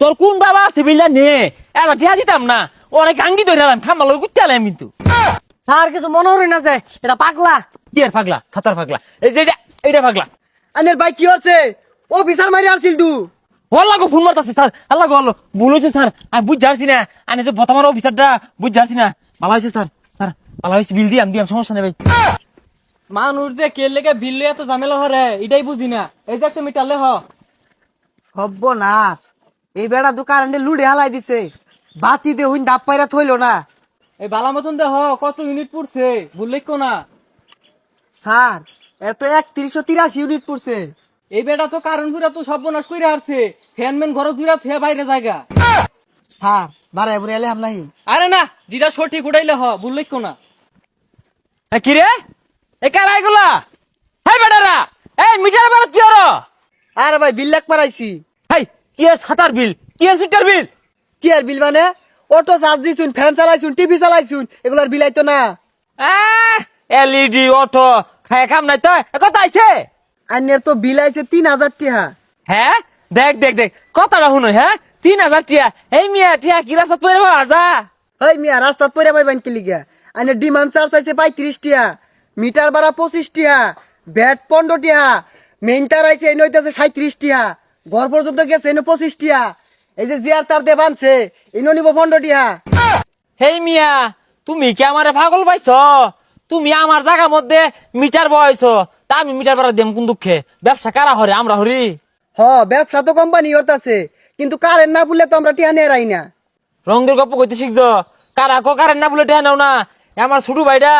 তোর কোন বাবা আছে বিল্লা? নে। এবার টিয়া দিতাম না। অনেক আঙ্গি ধরে এলাম খাম্বা লোক উঠতে এলাম কিন্তু। স্যার কিছু মনে হরি না যে এটা পাগলা। কি আর পাগলা? সাতার পাগলা। এই যে এটা এটা পাগলা। আনের ভাই কি হচ্ছে অফিসার মারি আসছিল তু গো ফোন মারতাছে স্যার। আল্লাহ গো আল্লাহ হয়েছে স্যার। আমি বুঝ যাচ্ছি না। আমি যে বর্তমান অফিসারটা বুঝ যাচ্ছি না। ভালো হয়েছে স্যার। স্যার ভালো হয়েছে বিল দিয়াম দিয়াম সমস্যা নেই ভাই। মানুষ যে কে লেগে বিল এত ঝামেলা হরে এটাই বুঝি না। এই যে একটা মিটারলে হ। সর্বনাশ। এই বেড়া দু কারেন্টে লুড়ে হালাই দিছে। বাতি দে হুইন দাপ পাইরা থইলো না। এই বালা মতন দেহ কত ইউনিট পড়ছে বললে কো না। স্যার এত একত্রিশশো তিরাশি ইউনিট পড়ছে। এই বেটা তো কারণ পুরা তো সর্বনাশ করে আসছে ফ্যানম্যান ঘর দুইরা থুয়ে বাইরে জায়গা। স্যার বারে বুড়ে এলে হাম নাহি। আরে না যেটা সঠিক উড়াইলে হ বললে কো না। হ্যাঁ কি রে? এ কারা এগুলা হাই বেটারা এই মিটার বেড়া কি হলো? আরে ভাই বিল্লাক লাখ হাই সাতার বিল? কি আর সুইটার বিল? কি আর বিল মানে? অটো চার্জ দিছুন ফ্যান চালাইছুন টিভি চালাইছুন এগুলার বিল আইতো না। এলইডি অটো খায় কাম নাই তো কথা আইছে? আন্যের তো বিল আইছে তিন হাজার টিহা। হ্যাঁ দেখ দেখ দেখ কথাটা শুনো হ্যাঁ তিন হাজার টিয়া এই মিয়া টিয়া কি রাস্তা তৈরি যা হেই মিয়া রাস্তাত পরে পাইবেন কি লিগা। আন্যের ডিমান্ড চার্জ আইছে পঁয়ত্রিশ টিয়া মিটার ভাড়া পঁচিশ টিয়া ব্যাট পনেরো টিয়া মেইন তার আইছে এই নইতেছে সাঁত্রিশ টিয়া ঘর পর্যন্ত গেছে এনে পঁচিশ টিয়া এই যে জিয়ার তার দিয়ে বানছে এনে নিব পনেরো টিয়া হেই মিয়া তুমি কি আমারে পাগল পাইছ? তুমি আমার জায়গার মধ্যে মিটার বয়স তা আমি মিটার পাড়া দিম কোন দুঃখে? ব্যবসা কারা হরে আমরা হরি। হ ব্যবসা তো কোম্পানি আছে কিন্তু কারেন্ট না বললে তো আমরা টিয়া নিয়ে রাই না। রঙের গপ্প কইতে শিখছ? কারা কো কারেন না বলে টেহা নাও না? আমার ছোট ভাইটা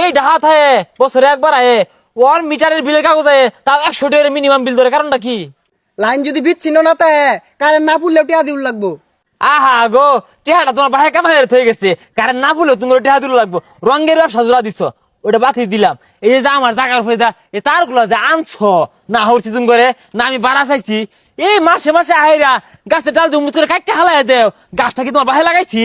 এই ডাহা থাকে বছরে একবার আয়ে ওর মিটারের বিলের কাগজ আয়ে তাও একশো টাকার মিনিমাম বিল ধরে। কারণটা কি? লাইন যদি বিচ্ছিন্ন না তাই কারেন্ট না পড়লেও টিয়া দিউল লাগবো। আহা গো টেহাটা তোমার বাহে কামাই হয়ে গেছে? কারণ না বলে তুমি টেহা দিল লাগবো। রঙের ব্যবসা জোড়া দিছ ওটা বাতি দিলাম। এই যে আমার জায়গার উপরে দা এই তারগুলো যে আনছো না হরছি তুমি করে না আমি বাড়া চাইছি এই মাসে মাসে আহেরা গাছের ডাল জমুত করে কাটতে হালাই দেও। গাছটা কি তোমার বাহে লাগাইছি?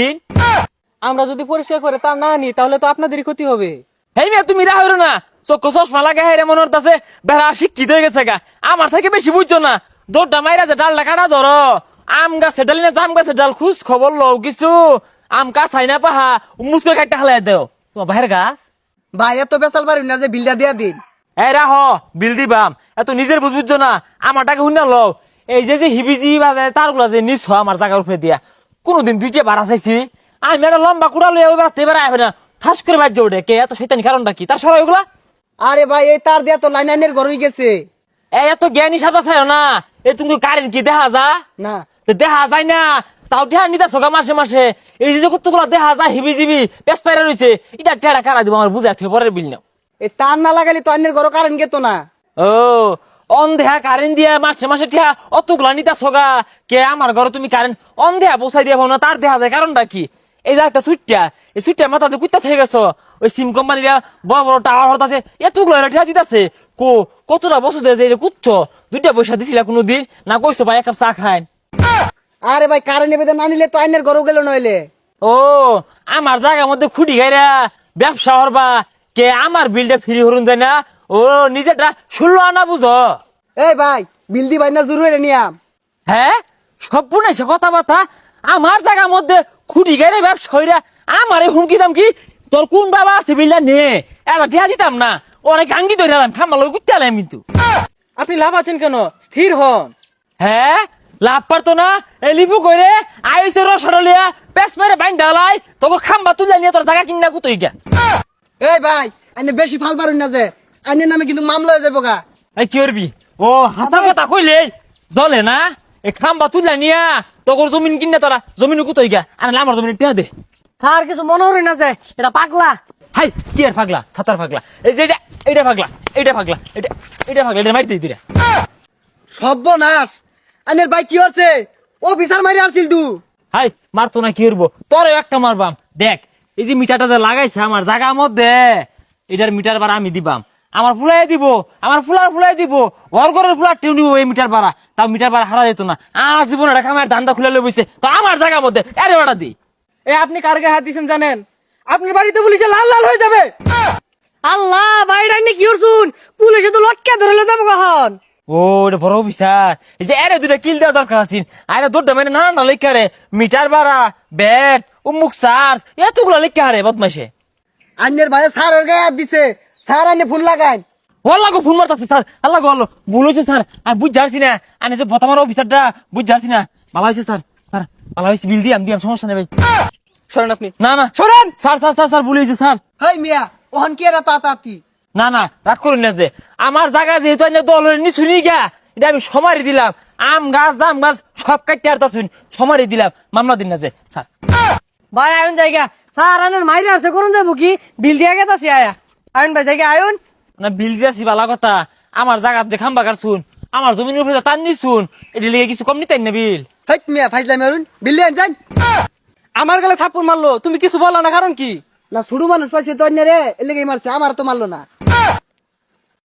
আমরা যদি পরিষ্কার করে তা না নি তাহলে তো আপনাদেরই ক্ষতি হবে। হেই মিয়া তুমি রাহরো না। চক্ষু চশমা লাগা হেরে মনে হতাছে বেড়া শিক্ষিত হয়ে গেছে গা। আমার থেকে বেশি বুঝছ না। দৌড়টা মাইরা যে ডালটা কাটা ধরো। আম গাছে ডালি না জাম গাছে ডাল খুশ খবর লও কিছু। আম কাছাই না পাহা মুসকে কাটতে হালাই দেও। তোমার বাহের গাছ? ভাই এত বেসাল পারি না যে বিলটা দিয়া দিন। এই রাহ বিল দিবাম। এত নিজের বুঝ বুঝছ না শুনে লও। এই যে যে হিবিজি বাজে তারগুলা যে নিছ আমার জায়গার উপরে দিয়া। কোনোদিন দুইটা বাড়া চাইছি। আমি একটা লম্বা কুড়া লইয়া ওই বেড়াতে বেড়া আইবে না। ঠাস করে বাজ্য ওঠে। কে? এত শৈতানি কারণটা কি? তার সবাই ওগুলা? আরে ভাই এই তার দিয়া তো লাইন লাইনের ঘর হয়ে গেছে। এত জ্ঞানী সাদা চাই না? এই তুমি কারেন্ট কি দেখা যা না। তো দেখা যায় না? তাও ঠেয়া নিতে সগা মাসে মাসে। এই যে কতগুলো দেখা যায় হিবি জিবি পেস পাইরা রয়েছে এটা টেড়া কারা দিব আমার বুঝাই থেকে পরের বিল নাও। এই তার না লাগালে তো অন্যের ঘর কারেন্ট গেতো না। ও অন্ধেহা কারেন্ট দিয়া মাসে মাসে ঠেয়া অতগুলা নিতা সগা কে আমার ঘরে তুমি কারেন্ট অন্ধেহা বসাই দিয়া না তার দেখা যায় কারণটা কি? এই যে একটা সুইটটা এই সুইটটা মাথা যে কুত্তা থেকে গেছো। ওই সিম কোম্পানিরা বড় বড় টাওয়ার হতাছে এতগুলো ঠেয়া দিতেছে। কো কতটা বছর ধরে এটা কুচ্ছ দুইটা পয়সা দিছিলা কোনোদিন না কইছো ভাই এক কাপ চা খায় আরে ভাই কারেন্ট এবার না নিলে তো অন্যের ঘরও গেল নইলে। ও আমার জায়গার মধ্যে খুঁটি গাইরা ব্যবসা হরবা। কে আমার বিলটা ফ্রি হরুন যায় না? ও নিজেটা ষোলো আনা বুঝো। এই ভাই বিল দি ভাই না জোর হয়ে নিয়াম। হ্যাঁ? সম্পূর্ণ সে কথাবার্তা? আমার জায়গার মধ্যে খুঁটি গাইরে ব্যবসা হইরা আমার হুমকি দাম কি? তোর কোন বাবা আছে বিলটা নে? এবার ঠেয়া দিতাম না। অনেক আঙ্গি ধরে এলাম খাম্বা লোক করতে এলাম কিন্তু। আপনি লাভ আছেন কেন? স্থির হন। হ্যাঁ লাভ পারতো না এই লিপু কইরে আইসে রসডলিয়া পেস মেরে বাইন দালাই তোর খাম্বা তুলে নিয়ে তোর জায়গা কিনা কুতই গা এই ভাই আইনে বেশি ফাল পারুন না যে আইনের নামে কিন্তু মামলা হয়ে যাব গা। এই কি করবি? ও হাসা কথা কইলে জলে না? এ খাম্বা তুললা নিয়া তোর জমিন কিনে তোরা জমিন কুতই গা আরে আমার জমিন টিয়া দে। স্যার কিছু মনে হরি না যে এটা পাগলা। হাই কি আর পাগলা সাতার পাগলা এই যে এটা এইটা পাগলা এইটা পাগলা এটা এইটা পাগলা এটা মারি দিই তুই সর্বনাশ! আইনের ভাই কি হচ্ছে? অফিসার মারি আসছিল তু। হাই মারতো না কি করব? তোর একটা মারবাম। দেখ এই যে মিটারটা যে লাগাইছে আমার জায়গার মধ্যে এটার মিটার ভাড়া আমি দিবাম। আমার ফুলাই দিব আমার ফুলার ফুলাই দিব। ঘর ঘরের ফুলার টিউ নিব এই মিটার ভাড়া। তাও মিটার ভাড়া হারা যেত না। আজ জীবন রেখা আমার ধান্দা খুলে লই বইছে তো আমার জায়গার মধ্যে আরে ওটা দিই এ আপনি কার গায়ে হাত দিছেন জানেন? আপনার বাড়িতে পুলিশে লাল লাল হয়ে যাবে। আল্লাহ ভাই ডাইনে কি করছুন? পুলিশে তো লটকে ধরে যাব কখন? ও এটা বড় অফিসার এই যে আরে দুটা কিল দেওয়া দরকার আছে। আরে দৌড়টা মানে না না লেখা রে মিটার ভাড়া ব্যাট উমুক চার্জ এতগুলো লেখা রে বদমাইশে। আন্যের ভাই স্যারের গায়ে হাত দিছে। স্যার আইনে ফোন লাগাইন আল্লাহ গো ফোন মারতাছে স্যার আল্লাহ গো আল্লাহ। ভুল হয়েছে স্যার আমি বুঝ যাচ্ছি না। আমি যে বর্তমান অফিসারটা বুঝ যাচ্ছি না। ভালো হয়েছে স্যার স্যার ভালো হয়েছে বিল দিয়াম দিয়াম সমস্যা নেই ভাই। সরেন আপনি। না না। সরেন! স্যার স্যার স্যার স্যার ভুল স্যার। হেই মিয়া ওহন কি এরা তাতাতি? না না রাগ করুন না যে। আমার জায়গা যেহেতু আমি দল হয়ে নিছুনি গা এটা আমি সমারি দিলাম। আম গাছ জাম গাছ সব কাটতে আর শুন সমারি দিলাম। মামলা দিন না যে স্যার। ভাই আয়ন জায়গা। স্যার আনের মাইরে আছে কোন যাব কি বিল দিয়া গেতাছি আয়া। আয়ন ভাই জায়গা আয়ন। না বিল দিয়েছি ভালো কথা। আমার জায়গা যে খাম্বা কার শুন আমার জমির উপরে তার নি শুন এটা লিগে কিছু কম নিতেন না বিল? হেই মিয়া ফাইজলামি অরুণ বিল্লি আন যান। আমার গেলে থাপ্পড় মারলো, তুমি কিছু বলো না, কারণ কি? না, শুধু মানুষ পাইছে তো রে এর মারছে আমার তো মারলো না।